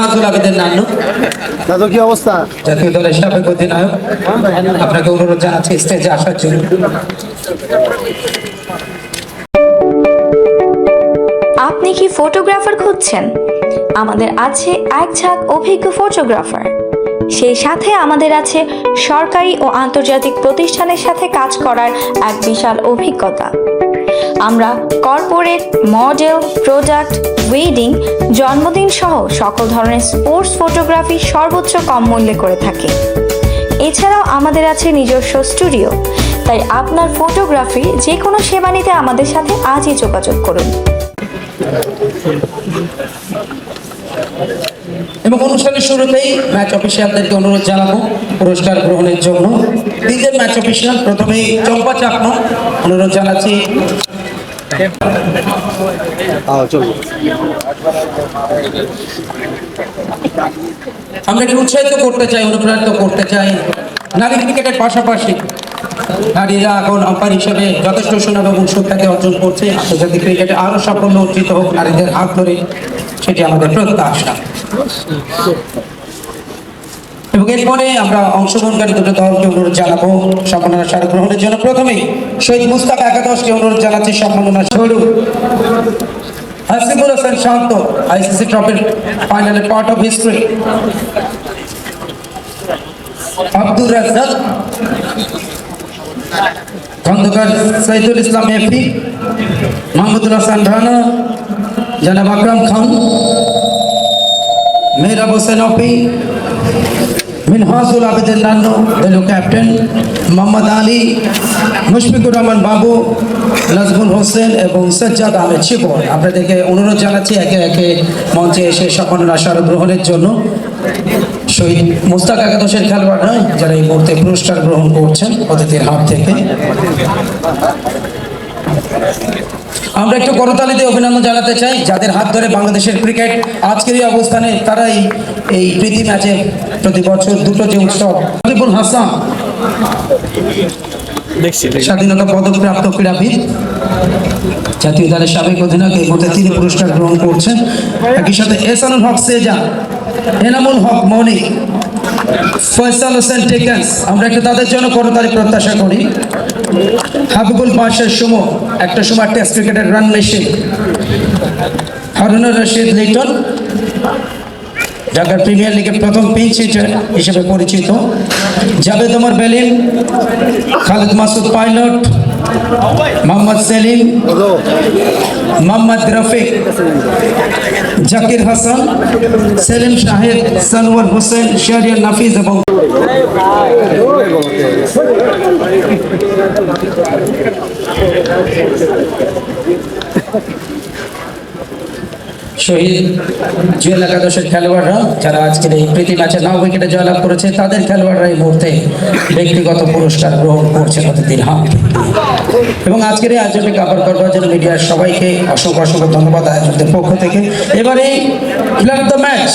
মিনহাজুল আবেদের নান্নু দাদু কি অবস্থা? জাতীয় দলের সাবেক অধিনায়ক আপনাকে অনুরোধ জানাচ্ছি স্টেজে আসার জন্য। আপনি কি ফটোগ্রাফার খুঁজছেন? আমাদের আছে এক ঝাঁক অভিজ্ঞ ফটোগ্রাফার সেই সাথে আমাদের আছে সরকারি ও আন্তর্জাতিক প্রতিষ্ঠানের সাথে কাজ করার এক বিশাল অভিজ্ঞতা। আমরা কর্পোরেট মডেল প্রোডাক্ট ওয়েডিং জন্মদিন সহ সকল ধরনের স্পোর্টস ফটোগ্রাফি সর্বোচ্চ কম মূল্যে করে থাকি। এছাড়াও আমাদের আছে নিজস্ব স্টুডিও তাই আপনার ফটোগ্রাফি যে কোনো সেবা নিতে আমাদের সাথে আজই যোগাযোগ করুন। এবং অনুষ্ঠানের শুরুতেই ম্যাচ অফিসিয়ালদেরকে অনুরোধ জানাব পুরস্কার গ্রহণের জন্য। তিনজন ম্যাচ অফিসিয়াল প্রথমেই চম্পা চাকমা অনুরোধ জানাচ্ছি। আমরা একটু উৎসাহিত করতে চাই, অনুপ্রাণিত করতে চাই? নারী ক্রিকেটের পাশাপাশি নারীরা এখন আম্পায়ার হিসেবে যথেষ্ট সুনাম এবং সুখ্যাতি অর্জন করছে। আন্তর্জাতিক ক্রিকেটে আরও সাফল্য অর্জিত হোক, নারীদের হাত ধরে সেটি আমাদের প্রত্যাশা। এবং এরপরে আমরা অংশগ্রহণকারী দুটো দলকে অনুরোধ জানাব সম্মাননা স্মারক গ্রহণের জন্য। প্রথমেই শহীদ মুস্তাক একাদশকে অনুরোধ জানাচ্ছি সম্মাননা স্বরূপ হাসিবুল হাসান শান্ত, আইসিসি ট্রফির ফাইনালে part of history Abdur Razzak. Khandaker Saidul Islam এফি Mahmudul Hasan Rana জনাব আকরাম খান। মেহরাব হোসেন অফি মিনহাজুল আবেদিন নান্নু দেলু ক্যাপ্টেন মোহাম্মদ আলী, মুশফিকুর রহমান বাবু, নাজমুল হোসেন এবং সজ্জাদ আহমেদ শিবর আপনাদেরকে অনুরোধ জানাচ্ছি একে একে মঞ্চে এসে সম্মাননা স্মারক গ্রহণের জন্য। শহীদ মুস্তাক একাদশের খেলোয়াড়রা যারা এই মুহূর্তে পুরস্কার গ্রহণ করছেন অতিথির হাত থেকে। আমরা একটু করতালিতে অভিনন্দন জানাতে চাই যাদের হাত ধরে বাংলাদেশের ক্রিকেট আজকের এই অবস্থানে তারাই এই প্রীতি ম্যাচে প্রতি বছর দুটো যে উৎসব হাবিবুল হাসান স্বাধীনতা পদকপ্রাপ্ত ক্রীড়াবিদ জাতীয় দলের সাবেক অধিনায়ক এই মুহূর্তে তিনি পুরস্কার গ্রহণ করছেন। একই সাথে এসানুল হক সেজা এনামুল হক মনিক ফয়সাল হোসেন টেকেন্স আমরা একটু তাদের জন্য করতালি প্রত্যাশা করি। হাবিবুল বাদশাহ সুমো, একটা সময় টেস্ট ক্রিকেটের রান মেশিন হারুনুর রশিদ লিটন, ঢাকার প্রিমিয়ার লিগের প্রথম পিঞ্চ হিসেবে পরিচিত। জাভেদ ওমর বেলিম, খালেদ মাসুদ পাইলট, মোহাম্মদ সেলিম, মোহাম্মদ রফিক। জাকির হাসান সেলিম শাহেদ সানোয়ার হোসেন শাহরিয়ার নাফিজ এবং শহীদ জুয়েল একাদশের খেলোয়াড়রা যারা আজকের এই প্রীতি ম্যাচে নয় উইকেটে জয়লাভ করেছে, তাদের খেলোয়াড়রা এই মুহূর্তে ব্যক্তিগত পুরস্কার গ্রহণ করছেন অতিথির হাত এবং আজকের এই আয়োজনকে কাভার করবার জন্য মিডিয়ার সবাইকে অসংখ্য অসংখ্য ধন্যবাদ আয়োজকদের পক্ষ থেকে। এবারে খেলার দ্য ম্যাচ।